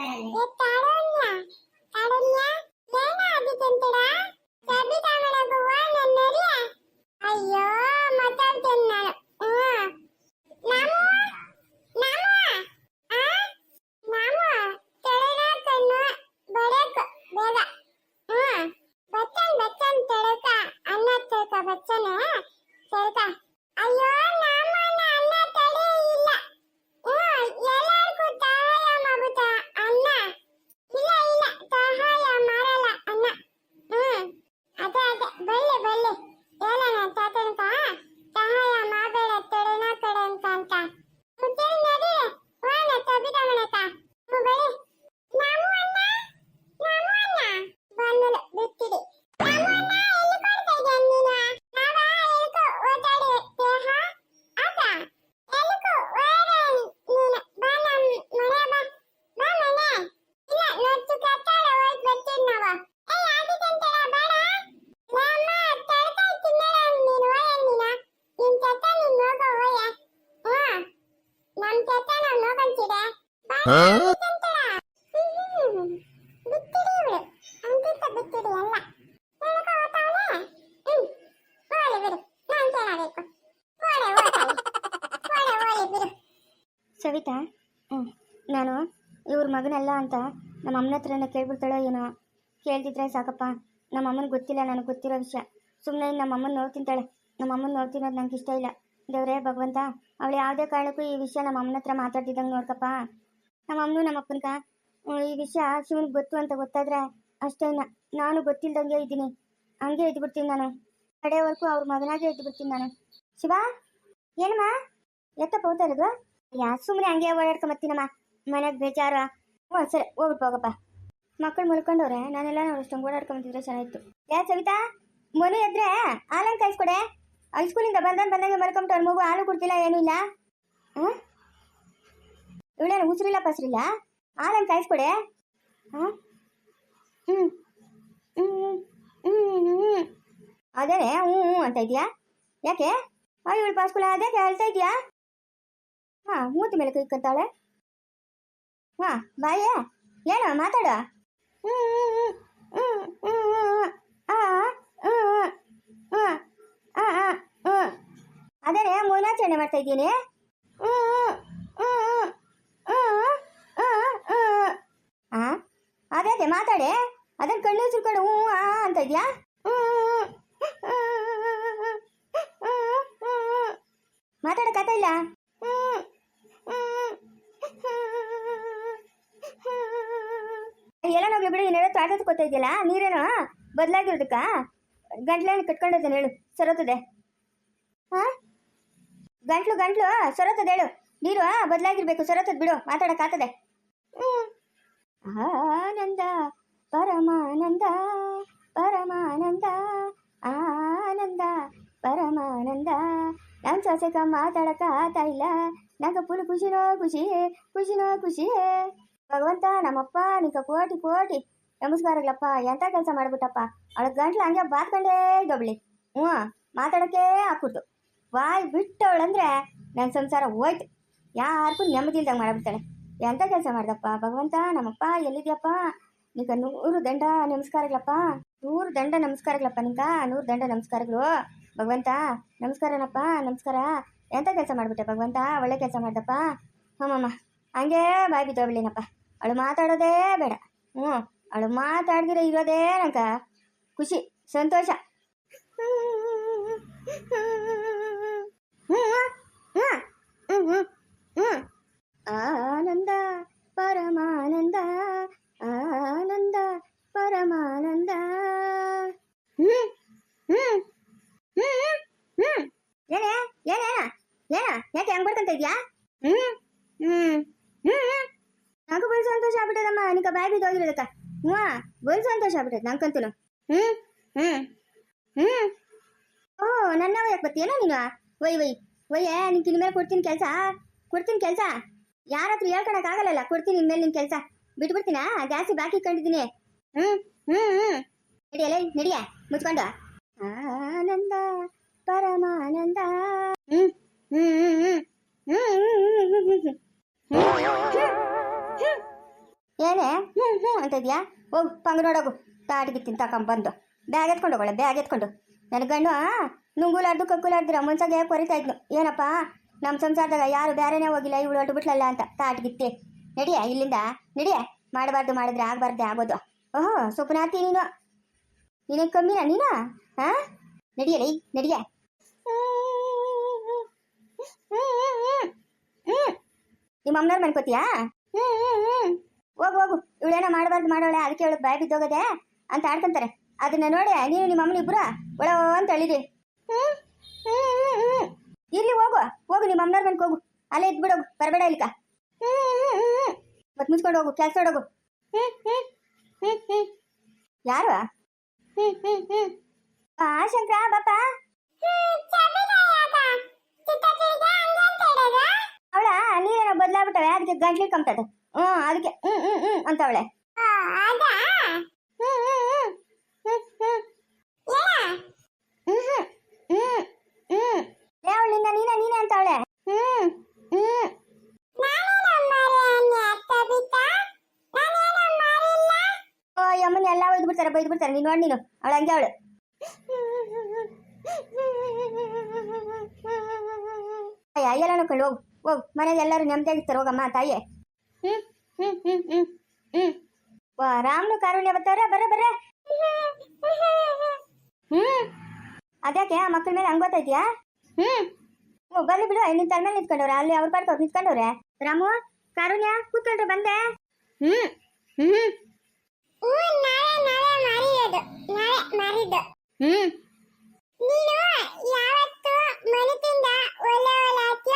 我爸 ಸವಿತಾ ಹ್ಞೂ ನಾನು ಇವ್ರ ಮಗನಲ್ಲ ಅಂತ ನಮ್ಮ ಅಮ್ಮನ ಹತ್ರನೇ ಕೇಳ್ಬಿಡ್ತಾಳೋ ಏನೋ? ಕೇಳ್ತಿದ್ರೆ ಸಾಕಪ್ಪ. ನಮ್ಮ ಅಮ್ಮನಿಗೆ ಗೊತ್ತಿಲ್ಲ ನನಗೆ ಗೊತ್ತಿರೋ ವಿಷಯ. ಸುಮ್ಮನೆ ನಮ್ಮ ಅಮ್ಮನ ನೋಡ್ತಿಂತಾಳೆ ನಮ್ಮ ಅಮ್ಮನ ನೋಡ್ತಿರೋದು ನಂಗೆ ಇಷ್ಟ ಇಲ್ಲ. ದೇವ್ರೇ ಭಗವಂತ, ಅವಳು ಯಾವುದೇ ಕಾರಣಕ್ಕೂ ಈ ವಿಷಯ ನಮ್ಮ ಅಮ್ಮನ ಹತ್ರ ಮಾತಾಡ್ತಿದ್ದಂಗೆ ನೋಡ್ಕಪ್ಪ. ನಮ್ಮ ಅಮ್ಮನು ನಮ್ಮ ಅಪ್ಪನ್ಕ ಈ ವಿಷಯ ಶಿವನಿಗೆ ಗೊತ್ತು ಅಂತ ಗೊತ್ತಾದ್ರೆ ಅಷ್ಟೇ ನಾನು ಗೊತ್ತಿಲ್ದಂಗೆ ಇದ್ದೀನಿ. ಹಂಗೆ ಇದ್ಬಿಡ್ತೀನಿ ನಾನು. ಕಡೆವರೆಗೂ ಅವ್ರ ಮಗನಾಗೆ ಇದ್ಬಿಡ್ತೀನಿ ನಾನು. ಶಿವ, ಏನಮ್ಮ? ಎತ್ತಪ್ಪ, ಹೋಗ್ತಾ ಇರೋದು? ಯಾ ಸುಮ್ಮನೆ ಹಂಗೆ ಓಡಾಡ್ಕೊಂಬತ್ತೀನಮ್ಮ. ಮನೆಗೆ ಬೇಜಾರ. ಹ್ಞೂ ಸರಿ, ಹೋಗ್ಬಿಟ್ಟು ಹೋಗಪ್ಪ. ಮಕ್ಕಳು ಮುಳ್ಕೊಂಡವ್ರೆ ನಾನೆಲ್ಲ ಅಷ್ಟೊಂದು ಓಡಾಡ್ಕೊಂಬತ್ತಿದ್ರೆ ಚೆನ್ನಾಗಿತ್ತು ಯಾ, ಸವಿತಾ, ಮನೆ ಎದ್ರೆ ಹಾಲನ್ನು ಕಾಯಿಸ್ಕೊಡೆ ಹೈಸ್ಕೂಲಿಂದ ಬಂದಂಗೆ ಬಂದಂಗೆ ಮಲ್ಕೊಂಬಿಟ್ಟು ಅವ್ರ ಮಗು ಹಾಲು ಕೊಡ್ತಿಲ್ಲ ಏನೂ ಇಲ್ಲ ಹಾಂ ಇವಳೇನು ಉಸಿರಿಲ್ಲ ಪಸರಿಲ್ಲ ಹಾಲನ್ನು ಕಾಯಿಸ್ಕೊಡೆ ಹಾಂ ಹ್ಞೂ ಹ್ಞೂ ಹ್ಞೂ ಹ್ಞೂ ಅದೇ ಹ್ಞೂ ಹ್ಞೂ ಅಂತ ಇದೆಯಾ ಯಾಕೆ ಆ ಇವಳು ಪಾಸ್ಕೂಲ ಅದೇ ಹೇಳ್ತಾ ಇದೆಯಾ ಹಾ ಮೂತಿ ಮೇಲೆ ಕೈ ಕತ್ತಾಳೆ ಹಾ ಬಾಯೇ ಏನು ಮಾತಾಡ ಅದೇನೆ ಮೌನಾಚರಣೆ ಮಾಡ್ತಾ ಇದ್ದೀನಿ. ಅದೇ ಅದೇ, ಮಾತಾಡೆ. ಅದನ್ನ ಕಣ್ಣು ಸುರ್ಕೊಂಡು ಹ್ಞೂ ಆ ಅಂತ ಇದೆಯಾ? ಮಾತಾಡೋಕ್ಕಾಗ್ತಾ ಇಲ್ಲ? ಎಲ್ಲ ನೋಡ್ಲಿ ಬಿಡು, ನೀನು ತಾಟ ತಗೋತಾ ಇದೆಯಲ್ಲ, ನೀರೇನೋ, ಬದಲಾಗಿರೋದಕ್ಕ? ಗಂಟ್ಲೇನು ಕಟ್ಕೊಂಡಿದ್ದೇನೆ ಹೇಳು, ಸರೋತದೆ. ಹಾ? ಗಂಟ್ಲು ಗಂಟ್ಲು ಸರೋತದೆ ಹೇಳು. ನೀರು ಬದಲಾಗಿರ್ಬೇಕು, ಸರೋತದ್ ಬಿಡು ಮಾತಾಡಕ್ಕಾಗ್ತದೆ ಆನಂದ, ಪರಮಾನಂದ ಪರಮಾನಂದ, ಆನಂದ, ಪರಮಾನಂದ. ನನ್ ಸೊಸೆಕ ಮಾತಾಡಕ ಆತ ಇಲ್ಲ. ನಂಗೆ ಫುಲ್ ಖುಷಿನೋ ಖುಷಿ ಖುಷಿನೋ ಖುಷಿ ಭಗವಂತ, ನಮ್ಮಪ್ಪ, ನಿಕ ಕೋಟಿ ಕೋಟಿ. ನಮಸ್ಕಾರಗಳಪ್ಪ ಎಂತ ಕೆಲಸ ಮಾಡ್ಬಿಟ್ಟಪ್ಪ? ಅವಳ ಗಂಟ್ಲು ಹಂಗೆ ಬಾತ್ಕೊಂಡೇ ಇದ್ದೊಬ್ಳಿ ಹ್ಞೂ, ಮಾತಾಡೋಕೆ ಹಾಕ್ಬಿಟ್ಟು ವಾಯ್ ಬಿಟ್ಟವಳಂದ್ರೆ ನನ್ನ ಸಂಸಾರ ಹೋಯ್ತು. ಯಾರಿಗೂ ನೆಮ್ಮದಿ ಇಲ್ದಂಗೆ ಮಾಡ್ಬಿಡ್ತಾಳೆ. ಎಂತ ಕೆಲಸ ಮಾಡ್ದಪ್ಪ? ಭಗವಂತ, ನಮ್ಮಪ್ಪ ಎಲ್ಲಿದ್ಯಪ್ಪ? ನಿಂಕ ನೂರು ದಂಡ ನಮಸ್ಕಾರಗಳಪ್ಪ ನೂರು ದಂಡ ನಮಸ್ಕಾರಗಳಪ್ಪ ನಿಂಗ? ನೂರು ದಂಡ ನಮಸ್ಕಾರಗಳು. ಭಗವಂತ, ನಮಸ್ಕಾರನಪ್ಪ, ನಮಸ್ಕಾರ. ಎಂತ ಕೆಲಸ ಮಾಡ್ಬಿಟ್ಟೆ ಭಗವಂತ? ಒಳ್ಳೆ ಕೆಲಸ ಮಾಡ್ದಪ್ಪ? ಹಮ್ಮಮ್ಮ ಹಂಗೇ ಬಾಯ್ ಬಿದ್ದೋಬಳಿನಪ್ಪ ಅವಳು ಮಾತಾಡೋದೇ ಬೇಡ. ಹ್ಞೂ. ಅವಳು ಮಾತಾಡ್ದಿರ ಇರೋದೇ ನಂಕ ಖುಷಿ ಸಂತೋಷ ಆನಂದ ಪರಮಾನಂದ ಆನಂದ ಪರಮಾನಂದ ಹ್ಮ್ ಹ್ಮ್ ಹ್ಮ್ ಹ್ಮ್ ಏನೇ ಏನೇನ ಏನ ಯಾಕೆ ಹಂಗ್ ಬಡ್ಕಂತ ಇದ್ಯಾ ಹ್ಮ್ ಹ್ಮ್ ಹ್ಮ್ ನಂಗೂ ಬಲ್ ಸಂತೋಷ ಆಗ್ಬಿಟ್ಟದಮ್ಮ ನಿಕ ಬಾಯ್ ಬಿದ್ದು ಹೋಗಿರೋದಕ್ಕ ಹ್ಞೂ ಬಲ್ ಸಂತೋಷ ಆಗ್ಬಿಟ್ಟದ ನಂಗಂತೂ ಹ್ಮ್ ಹ್ಮ್ ಹ್ಮ್. ಓ ನನ್ನ ಯಾಕೆ ಬರ್ತೀಯನೋ ನೀನು? ಒಯ್ ಒಯ್ ಒಯ್ಯೆ ನಿನ್ ಕಿನ್ ಮೇಲೆ ಕೊಡ್ತೀನಿ ಕೆಲಸ. ಕೊಡ್ತೀನಿ ಕೆಲಸ. ಯಾರ ಹತ್ರ ಹೇಳ್ಕೊಳಕ್ ಆಗಲ್ಲಲ್ಲ, ಕೊಡ್ತೀನಿ ಇನ್ಮೇಲೆ ನಿನ್ ಕೆಲಸ. ಬಿಟ್ಬಿಡ್ತೀನಾ? ಜಾಸ್ತಿ ಬಾಕಿ ಕಂಡಿದ್ದೀನಿ ಹ್ಮ್ ಹ್ಮ್ ಹ್ಮ್. ನಡಿಯಲ್ಲ ನಡಿಯ, ಮುಚ್ಕೊಂಡು. ಆನಂದ, ಪರಮಾನಂದ. ಹ್ಮ್ ಹ್ಮ್ ಹ್ಮ್ ಹ್ಮ್ ಹ್ಮ್ ಹ್ಮ್ ಹ್ಮ್. ಏನೇ? ಹ್ಞೂ ಹ್ಞೂ ಅಂತ ಹೋಗಿ ಪಂಗ್ ನೋಡೋಗು ತಾಟಿಗಿತ್ತೀನಿ ಬಂದು. ಬ್ಯಾಗ್ ಎತ್ಕೊಂಡು ಹೋಗೋಣ, ಬ್ಯಾಗ್ ಎತ್ಕೊಂಡು. ನನ್ನ ಗಂಡು ನುಂಗುಲಾರ್ದು ಕಕ್ಕುಲಾರ್ದಿರ ಮುಂಚಾಗೆ ಕೊರಿತಾ ಇದ್ನು ಏನಪ್ಪ? ನಮ್ಮ ಸಂಸಾರದಾಗ ಯಾರು ಬೇರೆನೇ ಹೋಗಿಲ್ಲ, ಇವಳು ಹೊಟ್ಟು ಬಿಟ್ಲಲ್ಲ ಅಂತ. ತಾಟಿಗಿತ್ತೆ ನಡಿಯ, ಇಲ್ಲಿಂದ? ನಡಿಯ. ಮಾಡಬಾರ್ದು, ಮಾಡಿದ್ರೆ ಆಗಬಾರ್ದೆ ಆಗೋದು. ಓಹೋ ಸೊಪ್ಪನಾತಿ ನೀನು. ನೀನೇನು ಕಮ್ಮಿನಾ, ನೀನು? ಹಾಂ ನಡಿಯಲ್ಲ ಈಗ ನಡಿಯ. ನಿಮ್ಮ ಅಮ್ಮನವ್ರು ಮನ್ಕೋತೀಯಾ? ಹ್ಞೂ ಹ್ಞೂ ಹ್ಞೂ ಹೋಗು ಹೋಗು. ಇವಳೇನೋ ಮಾಡಬಾರ್ದು ಮಾಡೋಳೆ, ಅದಕ್ಕೆ ಇವಳು ಬಾಯ್ ಬಿದ್ದೋಗದೆ ಅಂತ ಆಡ್ಕೊಂತಾರೆ. ಅದನ್ನ ನೋಡಿ ನೀನು ನಿಮ್ಮ ಅಮ್ಮನ ಇಬ್ಬರ ಒಳ ಅಂತ ಹೇಳಿರಿ ಇರ್ಲಿ, ಹೋಗು. ಹೋಗು, ನಿಮ್ಮ ಅಮ್ಮನವ್ರ ಹೋಗು. ಅಲ್ಲೇ ಇದ್ಬಿಡೋಗು, ಬರಬೇಡ ಇಲ್ಲಿಕ ಮತ್ ಮುಚ್ಕೊಂಡು ಹೋಗು ಕೆಲಸ ಹೋಗು. ಯಾರು? ಆ, ಶಂಕರ, ಬಾಪ. ಅವಳ ನೀರೇನೋ ಬದಲಾಗ್ಬಿಟ್ಟವೆ, ಅದಕ್ಕೆ ಗಂಟ್ಲಿ ಕಂಪ್ತದೆ ಹ್ಞೂ ಅದಕ್ಕೆ ಹ್ಞೂ ಹ್ಞೂ ಹ್ಞೂ ಅಂತವಳೆ ಅವಳಿಂದ ನೀನ ನೀನ ಅಂತವಳೆ ಹ್ಮ್ ಹ್ಮ್ ಓ ಯಮ್ಮನ ಎಲ್ಲ ಬೈದು ಬಿಡ್ತಾರೆ ಬೈದು ಬಿಡ್ತಾರೆ ನೀನು ನೋಡಿ ನೀನು ಅವಳು ಹಂಗೆ ಅವಳು ಎಲ್ಲಾನು ಕಳು ಹೋಗು ಹೋಗು ಮನೆಗೆ ಎಲ್ಲರೂ ನೆಮ್ಮದಿಯಾಗಿರ್ತಾರೆ ಹೋಗಮ್ಮ ತಾಯಿ ಹ್ಮ್ ಹ್ಮ್ ಹ್ಮ್ ಹ್ಮ್ ಹ್ಮ್ ಆರಾಮ್ನು ಕಾರುಣ್ಯ ಬರ್ತಾವ್ರ ಬರ್ರ ಬರ್ರ. ಹ್ಮ್ ಅದ್ಯಾಕೆ ಆ ಮಕ್ಕಳ ಮೇಲೆ ಹಂಗ್ ಗೊತ್ತೈತಿಯಾ ಹ್ಮ್ ಬರ್ಲಿ ಬಿಡು ನಿನ್ ತಲೆ ಮೇಲೆ ನಿಂತ್ಕೊಂಡವ್ರೆ, ಅಲ್ಲಿ ಅವ್ರ ಪಾಡ್ಕ ಅವ್ರು ನಿಂತ್ಕೊಂಡವ್ರೆ. ರಾಮು, ಕಾರುಣ್ಯ, ಕೂತ್ಕೊಂಡ್ರೆ, ಬಂದೆ. ಹ್ಮ್ ಹ್ಮ್ ಹ್ಮ್ ನೀನು ಯಾವತ್ತು ಮನೆ ತಿಂದ ಒಲೆ ಒಲೆ ಹಾಕ್ಲ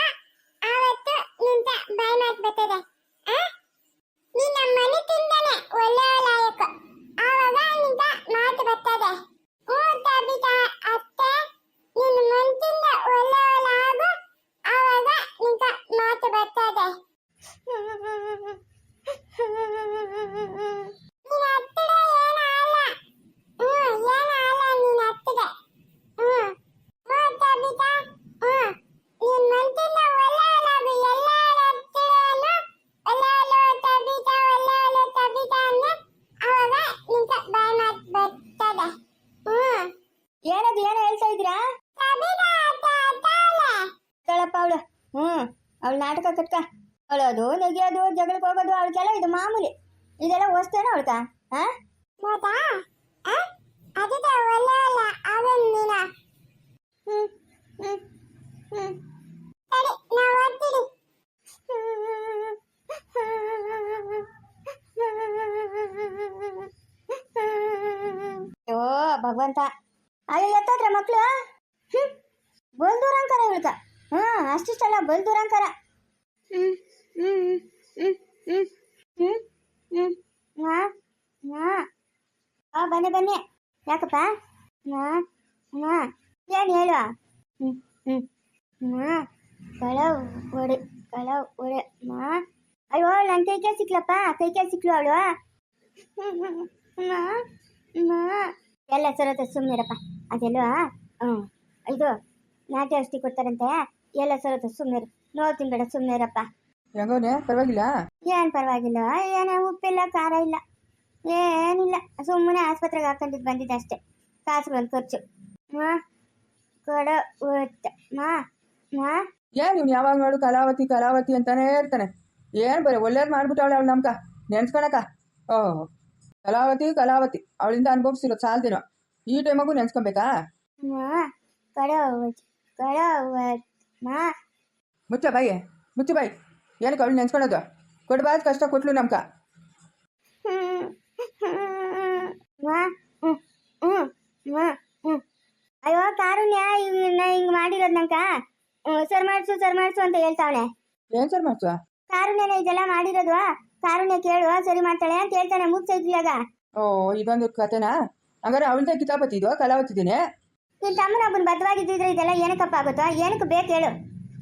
ಆವತ್ತು ನಿಂತ ಬಾಯಿ ಮಾತು ಬರ್ತದೆ Este back ನಾಟಕ ಕಟ್ಕ ಅಳೋದು ನೆಗೆಯೋದು ಜಗಳಕ್ಕೆ ಹೋಗೋದು ಅವಳಿಗೆಲ್ಲ ಇದು ಮಾಮೂಲಿ. ಇದೆಲ್ಲ ಹೊಸ್ತೇನ ಅವಳ್ಕ ಹಾ ಓ ಭಗವಂತ. ಅಲ್ಲಿ ಎತ್ತಾದ್ರೆ ಮಕ್ಕಳು ಬಲ್ದೂರ ಅಂತಾರೆ ಇವಳ್ಕ ಹ್ಮ್ ಅಷ್ಟಿಷ್ಟಲ್ಲ ಅಂತ ಬನ್ನಿ. ಯಾಕಪ್ಪ? ಹಾಂ ಹಾಂ ಏನು ಹೇಳುವ? ಹ್ಞೂ ಹ್ಞೂ ಹಾಂ ಕಳ ಒಡೆ ಕಳ ಒಡೆ ಮಾ ಅಯ್ಯೋ ನನ್ನ ಕೈ ಕೈ ಸಿಕ್ಲಪ್ಪ ಕೈ ಕೈ ಸಿಕ್ಲು ಅವಳು. ಎಲ್ಲ ಸರೋತ ಸುಮ್ಮನಿರಪ್ಪ ಅದೆಲ್ಲ ಹ್ಞೂ ಇದು ನಾಟಿ ಔಷಧಿ ಕೊಡ್ತಾರಂತೆ. ಎಲ್ಲ ಸರೋತ ಸುಮ್ಮನಿರು ನೋಡ್ತೀನಿ ಬೇಡ ಸುಮ್ಮನಿರಪ್ಪ ಹೆಂಗೋನೆ ಪರವಾಗಿಲ್ಲ? ಏನು ಪರವಾಗಿಲ್ಲ. ಏನೇ ಉಪ್ಪಿಲ್ಲ ಖಾರ ಇಲ್ಲ. ಏನಿಲ್ಲ ಸುಮ್ಮನೆ ಆಸ್ಪತ್ರೆಗೆ ಹಾಕೊಂಡಿದ್ದು ಬಂದಿದ್ದೆ ಅಷ್ಟೇ. ಕಾಸುಗಳು ಖರ್ಚು ಮಾ ಕೊಡ ಮಾ ಮಾ. ಏನ್ ಇವ್ನು ಯಾವಾಗ ನೋಡು ಕಲಾವತಿ ಕಲಾವತಿ ಅಂತಾನೆ ಇರ್ತಾನೆ. ಏನು ಬರೀ ಒಳ್ಳೇದು ಮಾಡ್ಬಿಟ್ಟವಳೆ ಅವಳು ನಮ್ಕ. ನೆನ್ಸ್ಕೊಳಕ. ಓಹ್ ಕಲಾವತಿ ಕಲಾವತಿ. ಅವಳಿಂದ ಅನುಭವಿಸಿರೋ ಸಾಲ್ದಿನ. ಈ ಟೈಮಾಗೂ ನೆನ್ಸ್ಕೊಬೇಕಾ? ಮುಚ್ಚ ಬಾಯಿ ಮುಚ್ಚ ಬಾಯಿ. ಏನಕ್ಕೆ ಅವಳು ನೆನ್ಸ್ಕೊಳೋದು? ಕೊಡ್ಬಾರ್ದು ಕಷ್ಟ ಕೊಟ್ಲು ನಮ್ಕ ಹ್ಮ್ ಮಾ ಹ್ಮ್ ಹ್ಮ್ ಮಾ ಹ್ಮ್. ಅಯ್ಯೋ ಕಾರುಣ್ಯ ಇವನ್ನ ಹಿಂಗ್ ಮಾಡಿರೋದ್ ನಂಕ ಸರ್ ಮಾಡ್ಸು ಸರ್ ಮಾಡ್ಸು ಅಂತ ಹೇಳ್ತಾವಳೆ ಏನ್ ಸರ್ ಮಾಡ್ಸು? ಕಾರುಣ್ಯನ ಇದೆಲ್ಲ ಮಾಡಿರೋದು. ಕಾರುಣ್ಯ ಕೇಳು ಸರಿ ಮಾಡ್ತಾಳೆ ಅಂತ ಹೇಳ್ತಾನೆ ಮುಗ್ಸೈತಿಲಾಗ ಓ ಇದೊಂದು ಕಥೆನಾ? ಹಂಗಾರೆ ಅವಳದೇ ಕಿತಾಪತಿ ಇದು ಕಲಾವತ್ತಿದ್ದೀನಿ ನಿನ್ ತಮ್ಮನ ಒಬ್ಬನ ಬದ್ವಾಗಿದ್ದಿದ್ರೆ ಇದೆಲ್ಲ ಏನಕ್ಕಪ್ಪ ಆಗುತ್ತೋ ಏನಕ್ಕೆ ಬೇಕು ಹೇಳು.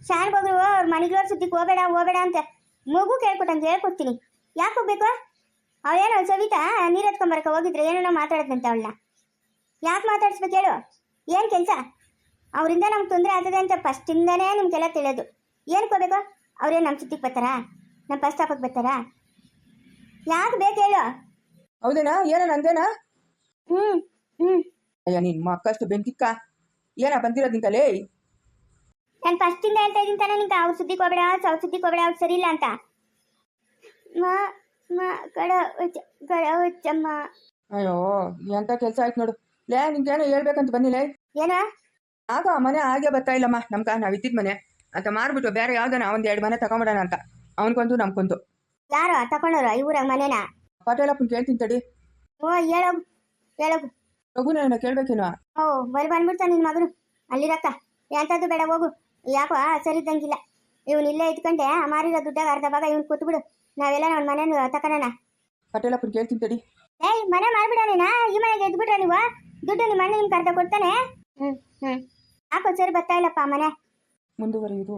ಶಾನ್ಗೆ ಹೋಗ್ರು ಅವ್ರ ಮನೆಗಳವ್ರ ಸುದ್ದಿಗೆ ಹೋಗಬೇಡ ಹೋಗಬೇಡ ಅಂತ ಮಗು ಕೇಳ್ಕೊಟ್ಟಂಗೆ ಹೇಳ್ಕೊಡ್ತೀನಿ. ಯಾಕೆ ಹೋಗ್ಬೇಕು? ಅವಳೇನೋ ಸವಿತಾ ನೀರು ಎತ್ಕೊಂಬರಕ ಹೋಗಿದ್ರೆ ಏನೇನೋ ಮಾತಾಡದಂತೆ ಅವಳನ್ನ ಯಾಕೆ ಮಾತಾಡಿಸ್ಬೇಕು ಹೇಳು? ಏನು ಕೆಲಸ? ಅವರಿಂದ ನಮ್ಗೆ ತೊಂದರೆ ಆಗ್ತದೆ ಅಂತ ಫಸ್ಟಿಂದನೇ ನಿಮ್ಗೆಲ್ಲ ತಿಳಿಯೋದು. ಏನು ಕೊಡಬೇಕು? ಅವ್ರೇನು ನಮ್ಮ ಸುತ್ತಿಗೆ ಬರ್ತಾರಾ? ನಮ್ಮ ಬಸ್ ಬರ್ತಾರಾ? ಯಾಕೆ ಬೇಕು ಹೇಳು? ಹೌದೇನಾ? ಏನೋ ನಂದೇನಾ? ಹ್ಞೂ ಹ್ಞೂ ಅಯ್ಯ ನಿನ್ನ ಮಕ್ಕಷ್ಟು ಬೆಂಕಿಕ್ಕ. ಏನ ಬಂದಿರೋದು ನಿಂಕಲೇ ನಾನು ಫಸ್ಟಿಂದ ಹೇಳ್ತಾ ಇದ್ದೀನಿ ತಾನೇ ನಿಂಗೆ ಅವ್ರ ಸುದ್ದಿಗೆ ಹೋಗಬೇಡ ಅವ್ರ ಸುದ್ದಿಗೆ ಹೋಗಬೇಡ ಅವ್ರು ಸರಿ ಇಲ್ಲ ಅಂತ. ಮಾ ಮಾ ಕಡ ಉಚ್ಚ ಗಡ ಅಯ್ಯೋ ಎಂತ ಕೆಲಸ ಆಯ್ತು ನೋಡು. ಲೇ ನಿಂಗೇನೋ ಹೇಳ್ಬೇಕಂತ ಬನ್ನಿಲೇ ಏನ? ಆಗ ಆ ಮನೆ ಹಾಗೆ ಬರ್ತಾ ಇಲ್ಲಮ್ಮ. ನಮ್ಗ ನಾವು ಇದ್ದಿದ್ ಮನೆ. ಅಂತ ಮಾರ್ಬಿಟ್ಟು ಬೇರೆ ಯಾವ್ದನ ಒಂದ್ ಎರಡು ಮನೆ ತಗೊಂಬಿಡೋಣ ಅಂತ. ಅವನ್ಕೊಂದು ನಮ್ಕೊಂದು ಯಾರು? ತಕೊಂಡವ್ರು? ಈ ಊರಾಗ ಮನೇನ? ಪಟೇಲಪ್ಪನ್ ಕೇಳ್ತೀನಿ ತಡಿ. ಓ ಹೇಳು. ಕೇಳ್ಬೇಕೇನು ರಘುನ ಕೇಳ್ಬೇಕೇನೋ ಓ ಬಲ್ ಬಂದ್ಬಿಡ್ತಾನೆ ನಿನ್ ಮಗನು. ಅಲ್ಲಿರಕ್ಕ. ಎಂಥದ್ದು ಬೇಡ ಹೋಗು. ಯಾಕೋ ಸರಿ ಇದ್ದಂಗಿಲ್ಲ ಇವನು ಇಲ್ಲೇ ಇದ್ಕೊಂಡೆ. ಮಾರಿರೋ ದುಡ್ಡಾಗ ಅರ್ಧ ಭಾಗ ಇವ್ನು ಕೂತ್ಬಿಡು. ನಾವೆಲ್ಲ ನಮ್ಮ ಮನೇನ ತಕೊಳ್ಳೋಣ ಪಟೇಲಪ್ಪನ್ ಕೇಳ್ತೀನಿ ತಡಿ. ಏಯ್ ಮನೆ ಮಾಡ್ಬಿಡೋಣ ಈ ಮನೆಗೆ ಎದ್ಬಿಟ್ರ ನೀವು? ದುಡ್ಡು ನಿಮ್ಮ ಅಣ್ಣ ನಿಮ್ಗೆ ಅರ್ಧ ಕೊಡ್ತಾನೆ? ಹ್ಞೂ ಹ್ಞೂ ಹಾಕೋ ಸರಿ ಬರ್ತಾ ಇಲ್ಲಪ್ಪ ಮನೆ? ಮುಂದುವರಿಯುವುದು.